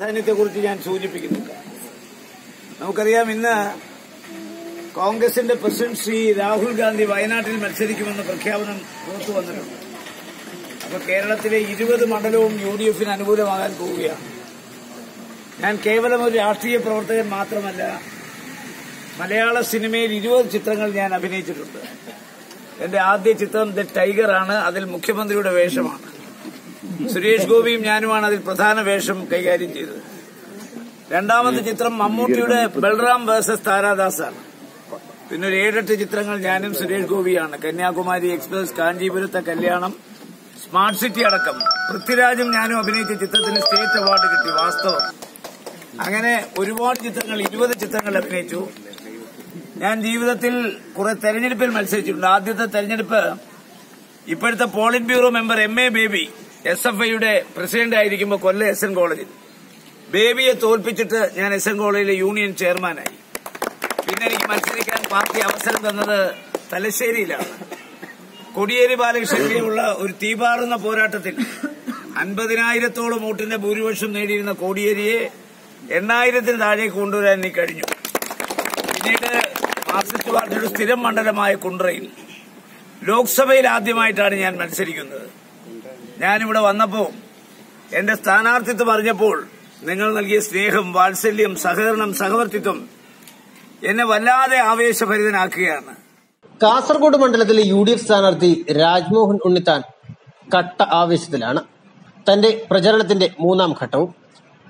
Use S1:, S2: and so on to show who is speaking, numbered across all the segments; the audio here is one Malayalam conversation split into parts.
S1: പ്രാധാന്യത്തെക്കുറിച്ച് ഞാൻ സൂചിപ്പിക്കുന്നില്ല. നമുക്കറിയാം ഇന്ന് കോൺഗ്രസിന്റെ പ്രസിഡന്റ് ശ്രീ രാഹുൽ ഗാന്ധി വയനാട്ടിൽ മത്സരിക്കുമെന്ന പ്രഖ്യാപനം പുറത്തു വന്നിട്ടുണ്ട്. അപ്പൊ കേരളത്തിലെ ഇരുപത് മണ്ഡലവും യു ഡി എഫിന് അനുകൂലമാകാൻ പോവുകയാണ്. ഞാൻ കേവലം ഒരു രാഷ്ട്രീയ പ്രവർത്തകൻ മാത്രമല്ല മലയാള സിനിമയിൽ ഇരുപത് ചിത്രങ്ങൾ ഞാൻ അഭിനയിച്ചിട്ടുണ്ട്. എന്റെ ആദ്യ ചിത്രം ദ ടൈഗർ ആണ് അതിൽ മുഖ്യമന്ത്രിയുടെ വേഷമാണ്. സുരേഷ് ഗോപിയും ഞാനുമാണ് അതിൽ പ്രധാന വേഷം കൈകാര്യം ചെയ്തത്. രണ്ടാമത്തെ ചിത്രം മമ്മൂട്ടിയുടെ ബൽറാം വേഴ്സസ് താരാദാസാണ്. പിന്നെ ഒരു ഏഴെട്ട് ചിത്രങ്ങൾ ഞാനും സുരേഷ് ഗോപിയാണ്. കന്യാകുമാരി എക്സ്പ്രസ് കാഞ്ചീപുരത്തെ കല്യാണം സ്മാർട്ട് സിറ്റി അടക്കം. പൃഥ്വിരാജും ഞാനും അഭിനയിച്ച ചിത്രത്തിന് സ്റ്റേറ്റ് അവാർഡ് കിട്ടി വാസ്തവം. അങ്ങനെ ഒരുപാട് ചിത്രങ്ങൾ ഇരുപത് ചിത്രങ്ങൾ അഭിനയിച്ചു. ഞാൻ ജീവിതത്തിൽ കുറെ തെരഞ്ഞെടുപ്പിൽ മത്സരിച്ചിട്ടുണ്ട്. ആദ്യത്തെ തെരഞ്ഞെടുപ്പ് ഇപ്പോഴത്തെ polit bureau member M A Baby. S F ഐയുടെ പ്രസിഡന്റ് ആയിരിക്കുമ്പോൾ കൊല്ലം എസ് എൻ കോളേജിൽ. ബേബിയെ തോൽപ്പിച്ചിട്ട് ഞാൻ എസ് എൻ കോളേജിലെ യൂണിയൻ ചെയർമാനായി. പിന്നെ എനിക്ക് മത്സരിക്കാൻ പാർട്ടി അവസരം തന്നത് തലശ്ശേരിയിലാണ്. കൊടിയേരി ബാലകൃഷ്ണനിലുള്ള ഒരു തീപാറുന്ന പോരാട്ടത്തിൽ അൻപതിനായിരത്തോളം വോട്ടിന്റെ ഭൂരിപക്ഷം നേടിയിരുന്ന കോടിയേരിയെ എണ്ണായിരത്തിന് താഴേക്ക് കൊണ്ടുവരാൻ എനിക്ക് കഴിഞ്ഞു. പിന്നീട് മാർക്സിസ്റ്റ് പാർട്ടിയുടെ സ്ഥിരം മണ്ഡലമായ കുണ്ട്രയിൽ ലോക്സഭയിൽ ആദ്യമായിട്ടാണ് ഞാൻ മത്സരിക്കുന്നത്. ഞാനിവിടെ വന്നപ്പോ എന്റെ സ്ഥാനാർത്ഥിത്വം അറിഞ്ഞപ്പോൾ നിങ്ങൾ നൽകിയ സ്നേഹം വാത്സല്യം സഹകരണം സഹവർത്തിത്വം എന്നെ വല്ലാതെ ആവേശഭരിതനാക്കുകയാണ്.
S2: കാസർഗോഡ് മണ്ഡലത്തിലെ യു ഡി എഫ് സ്ഥാനാർത്ഥി രാജ്മോഹൻ ഉണ്ണിത്താൻ കട്ട ആവേശത്തിലാണ്. തന്റെ പ്രചരണത്തിന്റെ മൂന്നാം ഘട്ടവും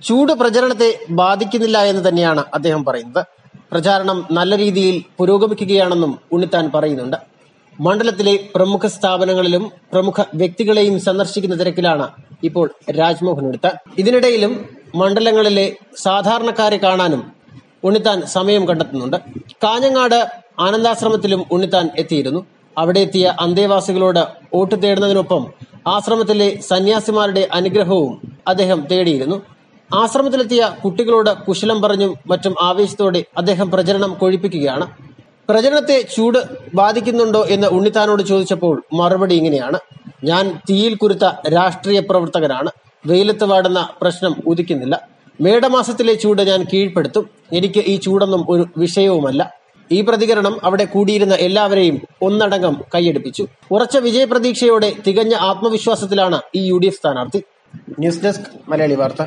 S2: ചൂട് പ്രചരണത്തെ ബാധിക്കുന്നില്ല എന്ന് തന്നെയാണ് അദ്ദേഹം പറയുന്നത്. പ്രചാരണം നല്ല രീതിയിൽ പുരോഗമിക്കുകയാണെന്നും ഉണ്ണിത്താൻ പറയുന്നുണ്ട്. മണ്ഡലത്തിലെ പ്രമുഖ സ്ഥാപനങ്ങളിലും പ്രമുഖ വ്യക്തികളെയും സന്ദർശിക്കുന്ന തിരക്കിലാണ് ഇപ്പോൾ രാജ്മോഹൻ ഉണ്ണിത്താൻ ഇതിനിടയിലും മണ്ഡലങ്ങളിലെ സാധാരണക്കാരെ കാണാനും ഉണ്ണിത്താൻ സമയം കണ്ടെത്തുന്നുണ്ട്. കാഞ്ഞങ്ങാട് ആനന്ദാശ്രമത്തിലും ഉണ്ണിത്താൻ എത്തിയിരുന്നു. അവിടെ എത്തിയ അന്തേവാസികളോട് വോട്ട് തേടുന്നതിനൊപ്പം ആശ്രമത്തിലെ സന്യാസിമാരുടെ അനുഗ്രഹവും അദ്ദേഹം തേടിയിരുന്നു. ആശ്രമത്തിലെത്തിയ കുട്ടികളോട് കുശലം പറഞ്ഞും മറ്റും ആവേശത്തോടെ അദ്ദേഹം പ്രചരണം കൊഴിപ്പിക്കുകയാണ്. പ്രചരണത്തെ ചൂട് ബാധിക്കുന്നുണ്ടോ എന്ന് ഉണ്ണിത്താനോട് ചോദിച്ചപ്പോൾ മറുപടി ഇങ്ങനെയാണ്. ഞാൻ തീയിൽ കുരുത്ത രാഷ്ട്രീയ പ്രവർത്തകനാണ്. വെയിലത്ത് വാടുന്ന പ്രശ്നം ഉദിക്കുന്നില്ല. മേടമാസത്തിലെ ചൂട് ഞാൻ കീഴ്പ്പെടുത്തും. എനിക്ക് ഈ ചൂടൊന്നും ഒരു വിഷയവുമല്ല. ഈ പ്രതികരണം അവിടെ കൂടിയിരുന്ന എല്ലാവരെയും ഒന്നടങ്കം കൈയടിപ്പിച്ചു. ഉറച്ച വിജയപ്രതീക്ഷയോടെ തികഞ്ഞ ആത്മവിശ്വാസത്തിലാണ് ഈ യു ഡി എഫ് സ്ഥാനാർത്ഥി. News desk Malayali Vartha.